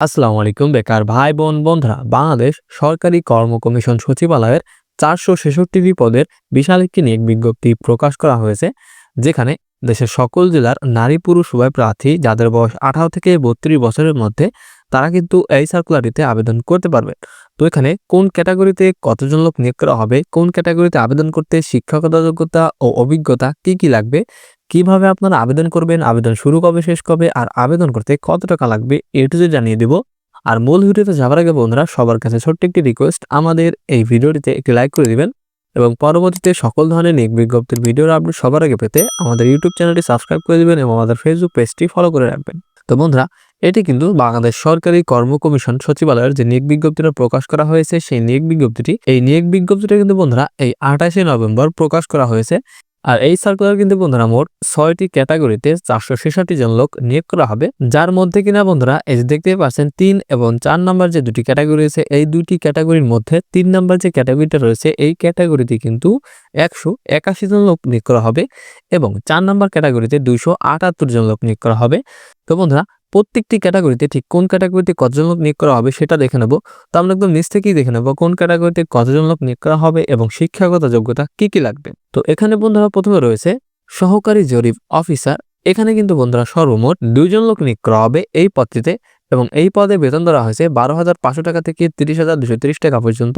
আসসালামু আলাইকুম, বেকার ভাই বোন বন্ধুরা। বাংলাদেশ সরকারি কর্ম কমিশন সচিবালয়ের চারশো ছেষট্টিটি পদের বিশাল একটি নিয়োগ বিজ্ঞপ্তি প্রকাশ করা হয়েছে, যেখানে দেশের সকল জেলার নারী পুরুষ উভয় প্রার্থী যাদের বয়স আঠারো থেকে বত্রিশ বছরের মধ্যে, তারা কিন্তু এই সার্কুলারিতে আবেদন করতে পারবে। তো এখানে কোন ক্যাটাগরিতে কতজন লোক নিয়োগ করা হবে, কোন ক্যাটাগরিতে আবেদন করতে শিক্ষকতা যোগ্যতা ও অভিজ্ঞতা কি কি লাগবে কীভাবে আপনারা আবেদন করবেন, আবেদন শুরু কবে, শেষ কবে, আর আবেদন করতে কত টাকা লাগবে যে জানিয়ে দিব। আর মূল ভিডিওতে যাওয়ার আগে বন্ধুরা, সবার কাছে ছোট্ট একটি রিকোয়েস্ট আমাদের এই ভিডিওটিতে একটি লাইক করে দিবেন এবং পরবর্তীতে সকল ধরনের নিক বিজ্ঞপ্তির ভিডিওর আপডেট সবার আগে পেতে আমাদের ইউটিউব চ্যানেলটি সাবস্ক্রাইব করে দিবেন এবং আমাদের ফেসবুক পেজটি ফলো করে রাখবেন। তো বন্ধুরা, এটি কিন্তু বাংলাদেশ সরকারি কর্ম কমিশন সচিবালয়ের যে নিয়োগ বিজ্ঞপ্তিটা প্রকাশ করা হয়েছে, সেই নিয়োগ বিজ্ঞপ্তিটি, এই নিয়োগ বিজ্ঞপ্তিটা কিন্তু বন্ধুরা, এই আঠাশে নভেম্বর প্রকাশ করা হয়েছে। আর এই সার্কুলার কিন্তু বন্ধুরা মোট ছয়টি ক্যাটাগরিতে চারশো ছেষট্টি জন লোক নিয়োগ করা হবে, যার মধ্যে কিনা বন্ধুরা এই যে দেখতে পাচ্ছেন তিন এবং চার নাম্বার যে দুটি ক্যাটাগরি রয়েছে, এই দুটি ক্যাটাগরির মধ্যে তিন নাম্বার যে ক্যাটাগরিটা রয়েছে, এই ক্যাটাগরিতে কিন্তু একশো একাশি জন লোক নিয়োগ করা হবে এবং চার নাম্বার ক্যাটাগরিতে দুইশো আটাত্তর জন লোক নিয়োগ করা হবে। তো বন্ধুরা প্রত্যেকটি ক্যাটাগরিতে ঠিক কোন ক্যাটাগরিতে কতজন লোক নিয়োগ করা হবে সেটা দেখে নেব। তো আমরা একদম নিচ থেকেই দেখে নেব কোন ক্যাটাগরিতে কতজন লোক নিয়োগ করা হবে এবং শিক্ষাগত যোগ্যতা কি কি লাগবে। তো এখানে বন্ধুরা প্রথমে রয়েছে সহকারী জরিপ অফিসার। এখানে কিন্তু বন্ধুরা সর্বমোট দুইজন লোক নিয়োগ করা হবে এই পদটিতে এবং এই পদে বেতন ধরা হয়েছে বারো হাজার পাঁচশো টাকা থেকে তিরিশ হাজার দুশো তিরিশ টাকা পর্যন্ত।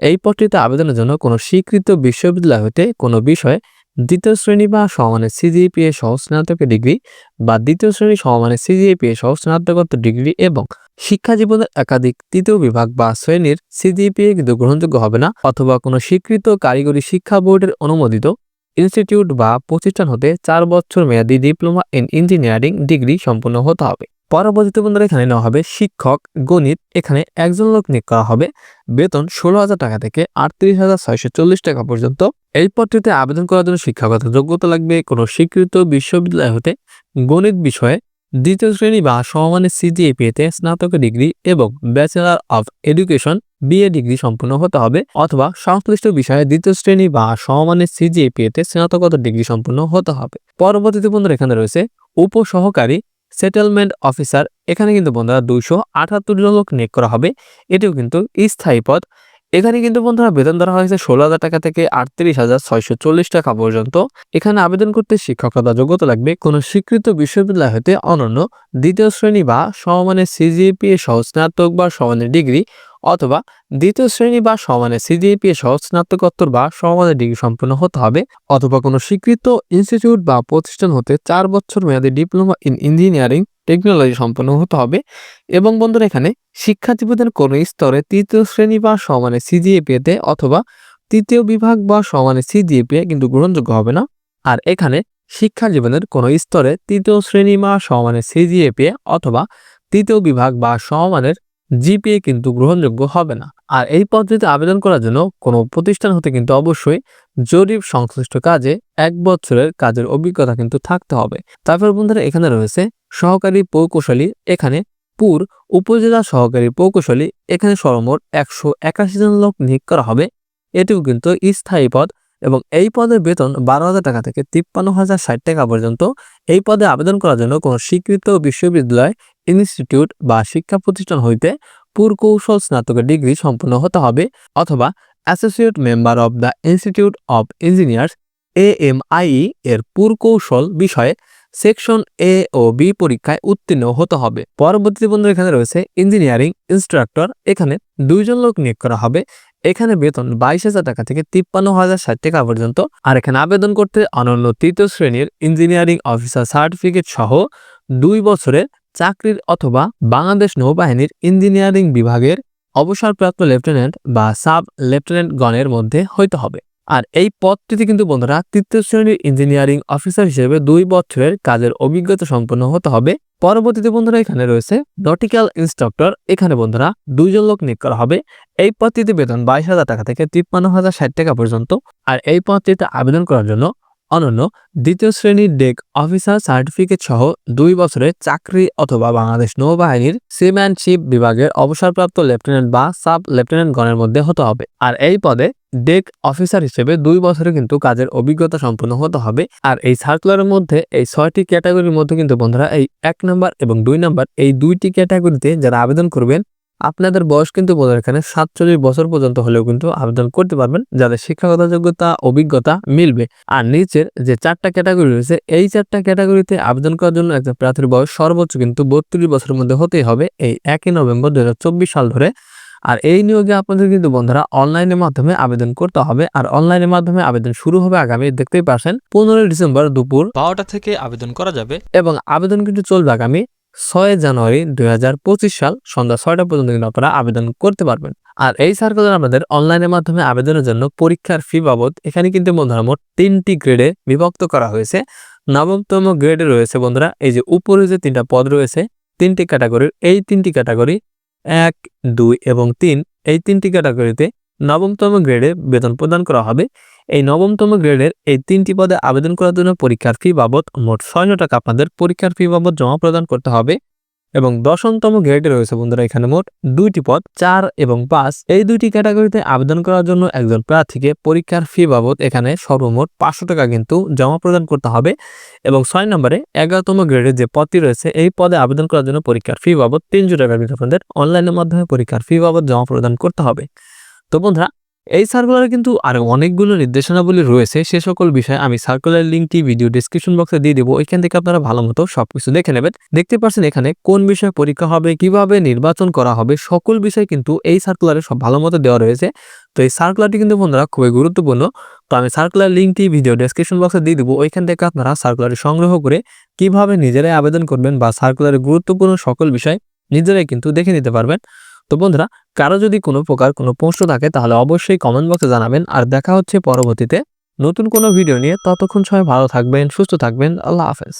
এই পদটিতে আবেদনের জন্য কোনো স্বীকৃত বিশ্ববিদ্যালয় হতে কোনো বিষয়ে দ্বিতীয় শ্রেণি বা সমানের সিজিপিএ সহ স্নাতকের ডিগ্রি বা দ্বিতীয় শ্রেণি সমানের সিজিপিএ সহ স্নাতকোত্তর ডিগ্রি এবং শিক্ষা জীবনের একাধিক তৃতীয় বিভাগ বা শ্রেণির সিজিপিএ কিন্তু গ্রহণযোগ্য হবে না অথবা কোনো স্বীকৃত কারিগরি শিক্ষা বোর্ডের অনুমোদিত ইনস্টিটিউট বা প্রতিষ্ঠান হতে চার বছর মেয়াদী ডিপ্লোমা ইন ইঞ্জিনিয়ারিং ডিগ্রি সম্পন্ন হতে হবে। পরবর্তীতে বন্ধুরা এখানে নেওয়া হবে শিক্ষক, গণিত, এখানে একজন লোক নিয়োগ করা হবে। বেতন ষোলো হাজার টাকা থেকে আটত্রিশ হাজার ছয়শো চল্লিশ টাকা পর্যন্ত। এই পদটিতে আবেদন করার জন্য শিক্ষাগত যোগ্যতা লাগবে কোনো স্বীকৃত বিশ্ববিদ্যালয় হতে গণিত বিষয়ে দ্বিতীয় শ্রেণি বা সমমানের সিজিএপিএতে স্নাতক ডিগ্রি এবং bachelor of education BA degree সম্পন্ন হতে হবে অথবা সংশ্লিষ্ট বিষয়ে দ্বিতীয় শ্রেণি বা সমমানের সিজিএপিএতে স্নাতকোত্তর ডিগ্রি সম্পন্ন হতে হবে। পরবর্তীতে বন্ধুরা এখানে রয়েছে উপসহকারী সেটেলমেন্ট অফিসার এখানে কিন্তু বন্ধুরা দুইশো আটাত্তর জন লোক নিয়োগ করা হবে। এটিও কিন্তু স্থায়ী পদ। এখানে কিন্তু বন্ধুরা বেতন ধরা হয়েছে ষোলো হাজার টাকা থেকে আটত্রিশ হাজার ছয়শো চল্লিশ টাকা পর্যন্ত। এখানে আবেদন করতে শিক্ষকতা যোগ্যতা লাগবে কোনো স্বীকৃত বিশ্ববিদ্যালয় হতে অনন্য দ্বিতীয় শ্রেণি বা সমমানের সিজিপিএ সহ স্নাতক বা সমানের ডিগ্রি অথবা দ্বিতীয় শ্রেণি বা সমানের সিজিপিএ সহ স্নাতকোত্তর বা সমানের ডিগ্রি সম্পন্ন হতে হবে অথবা কোনো স্বীকৃত ইনস্টিটিউট বা প্রতিষ্ঠান হতে চার বছর মেয়াদী ডিপ্লোমা ইন ইঞ্জিনিয়ারিং টেকনোলজি সম্পন্ন হতে হবে। এবং বন্ধুরা এখানে শিক্ষা জীবনের কোনো স্তরে তৃতীয় শ্রেণি বা সমানে সিজিএপিএতে অথবা তৃতীয় বিভাগ বা সমানে সিজিএপিএ কিন্তু গ্রহণযোগ্য হবে না। আর এখানে শিক্ষা জীবনের কোনো স্তরে তৃতীয় শ্রেণি বা সমানে সিজিএপিএ অথবা তৃতীয় বিভাগ বা সমানের জিপিএ কিন্তু গ্রহণযোগ্য হবে না। আর এই পদ্ধতিতে আবেদন করার জন্য কোনো প্রতিষ্ঠান হতে কিন্তু অবশ্যই জরিপ সংশ্লিষ্ট কাজে এক বছরের কাজের অভিজ্ঞতা কিন্তু থাকতে হবে। তারপর বন্ধুরা, এখানে রয়েছে সহকারী প্রকৌশলী, এখানে পুর উপজেলা সহকারী প্রকৌশলী, এখানে সর্বমোট একশো একাশি জন লোক নিয়োগ করা হবে। এটিও কিন্তু স্থায়ী পদ এবং এই পদের বেতন বারো হাজার টাকা থেকে তিপ্পান্ন হাজার ষাট টাকা পর্যন্ত। এই পদে আবেদন করার জন্য কোনো স্বীকৃত বিশ্ববিদ্যালয়, ইনস্টিটিউট বা শিক্ষা প্রতিষ্ঠান হইতে পুরকৌশল স্নাতকের ডিগ্রি সম্পন্ন হতে হবে অথবা associate member of the institute of engineers A AMIE এর পুরকৌশল বিষয়ে সেকশন এ ও বি পরীক্ষায় উত্তীর্ণ হতে হবে। পরবর্তী বন্ধু এখানে রয়েছে ইঞ্জিনিয়ারিং ইনস্ট্রাক্টর। এখানে দুইজন লোক নিয়োগ করা হবে। এখানে বেতন বাইশ হাজার টাকা থেকে তিপ্পান্ন হাজার ষাট টাকা পর্যন্ত। আর এখানে আবেদন করতে অনন্য তৃতীয় শ্রেণির ইঞ্জিনিয়ারিং অফিসার সার্টিফিকেট সহ দুই বছরের চাকরির অথবা বাংলাদেশ নৌবাহিনীর ইঞ্জিনিয়ারিং বিভাগের অবসরপ্রাপ্ত লেফটেন্যান্ট বা সাব লেফটেন্যান্ট গণের মধ্যে হইতে হবে। আর এই পদটিতে কিন্তু বন্ধুরা তৃতীয় শ্রেণির ইঞ্জিনিয়ারিং অফিসার হিসেবে দুই বছরের কাজের অভিজ্ঞতা সম্পন্ন হতে হবে। পরবর্তীতে বন্ধুরা এখানে রয়েছে নটিক্যাল ইনস্ট্রাক্টর। এখানে বন্ধুরা দুইজন লোক নিয়োগ করা হবে। এই পদটিতে বেতন বাইশ হাজার টাকা থেকে তিপ্পান্ন হাজার ষাট টাকা পর্যন্ত। আর এই পদটিতে আবেদন করার জন্য অনন্য দ্বিতীয় শ্রেণির ডেক অফিসার সার্টিফিকেট সহ দুই বছরের চাকরি অথবা বাংলাদেশ নৌবাহিনীর সিম্যানশিপ বিভাগের অবসরপ্রাপ্ত লেফটেন্যান্ট বা সাব লেফটেন্যান্ট গণের মধ্যে হতে হবে। আর এই পদে ডেক অফিসার হিসেবে দুই বছরে কিন্তু কাজের অভিজ্ঞতা সম্পন্ন হতে হবে। আর এই সার্কুলারের মধ্যে এই ছয়টি ক্যাটাগরির মধ্যে কিন্তু বন্ধুরা এই এক নাম্বার এবং দুই নাম্বার এই দুইটি ক্যাটাগরিতে যারা আবেদন করবেন আপনাদের বয়স কিন্তু বোধহয় এখানে সাতচল্লিশ বছর পর্যন্ত হলেও কিন্তু আবেদন করতে পারবেন যাদের শিক্ষাগত যোগ্যতা অভিজ্ঞতা মিলবে। আর নিচের যে চারটা ক্যাটাগরি রয়েছে এই চারটা ক্যাটাগরিতে আবেদন করার জন্য একজন প্রার্থীর বয়স সর্বোচ্চ কিন্তু বত্রিশ বছরের মধ্যে হতেই হবে এই একই নভেম্বর দু হাজার চব্বিশ সাল ধরে। আর এই নিয়োগে আপনাদের কিন্তু বন্ধুরা অনলাইনের মাধ্যমে আবেদন করতে হবে। আর অনলাইনের মাধ্যমে আবেদন শুরু হবে আগামী দেখতেই পারছেন পনেরোই ডিসেম্বর দুপুর বারোটা থেকে আবেদন করা যাবে। এবং আবেদন কিন্তু চলবে আগামী ছয় জানুয়ারি দুই হাজার পঁচিশ সাল সন্ধ্যা ছয়টা পর্যন্ত কিন্তু আপনারা আবেদন করতে পারবেন। আর এই সার্কুলার আমাদের অনলাইনের মাধ্যমে আবেদনের জন্য পরীক্ষার ফি বাবদ এখানে কিন্তু বন্ধুরা মোট তিনটি গ্রেডে বিভক্ত করা হয়েছে। নবমতম গ্রেডে রয়েছে বন্ধুরা, এই যে উপরে যে তিনটা পদ রয়েছে, তিনটি ক্যাটাগরির এই তিনটি ক্যাটাগরি এক, দুই এবং তিন, এই তিনটি ক্যাটাগরিতে নবমতম গ্রেডে বেতন প্রদান করা হবে। এই নবমতম গ্রেডের এই তিনটি পদে আবেদন করার জন্য পরীক্ষার ফি বাবদ মোট ছয়শো টাকা আপনাদের পরীক্ষার ফি বাবদ জমা প্রদান করতে হবে। এবং দশমতম গ্রেডে রয়েছে বন্ধুরা, এখানে মোট দুইটি পদ, চার এবং পাঁচ। এই দুইটি ক্যাটাগরিতে আবেদন করার জন্য একজন প্রার্থীকে পরীক্ষার ফি বাবদ এখানে সর্বমোট পাঁচশো টাকা কিন্তু জমা প্রদান করতে হবে। এবং ছয় নম্বরে এগারোতম গ্রেডের যে পদটি রয়েছে, এই পদে আবেদন করার জন্য পরীক্ষার ফি বাবদ তিনশো টাকা কিন্তু আপনাদের অনলাইনের মাধ্যমে পরীক্ষার ফি বাবদ জমা প্রদান করতে হবে। তো বন্ধুরা, এই সার্কুলারে কিন্তু আরও অনেকগুলো নির্দেশনাবলী রয়েছে। সে সকল বিষয়ে আমি সার্কুলার লিঙ্কটি ভিডিও ডিসক্রিপশন বক্সে দিয়ে দেবো। ওইখান থেকে আপনারা ভালো মতো সব কিছু দেখে নেবেন। দেখতে পাচ্ছেন এখানে কোন বিষয়ে পরীক্ষা হবে, কীভাবে নির্বাচন করা হবে, সকল বিষয় কিন্তু এই সার্কুলারে সব ভালো মতো দেওয়া রয়েছে। তো এই সার্কুলারটি কিন্তু বন্ধুরা খুবই গুরুত্বপূর্ণ। তো আমি সার্কুলার লিঙ্কটি ভিডিও ডেসক্রিপশন বক্সে দিয়ে দেবো। ওইখান থেকে আপনারা সার্কুলারটি সংগ্রহ করে কীভাবে নিজেরাই আবেদন করবেন বা সার্কুলারের গুরুত্বপূর্ণ সকল বিষয় নিজেরাই কিন্তু দেখে নিতে পারবেন। তো বন্ধুরা, কারও যদি কোনো প্রকার কোনো প্রশ্ন থাকে, তাহলে অবশ্যই কমেন্ট বক্সে জানাবেন। আর দেখা হচ্ছে পরবর্তীতে নতুন কোনো ভিডিও নিয়ে। ততক্ষণ সবাই ভালো থাকবেন, সুস্থ থাকবেন। আল্লাহ হাফেজ।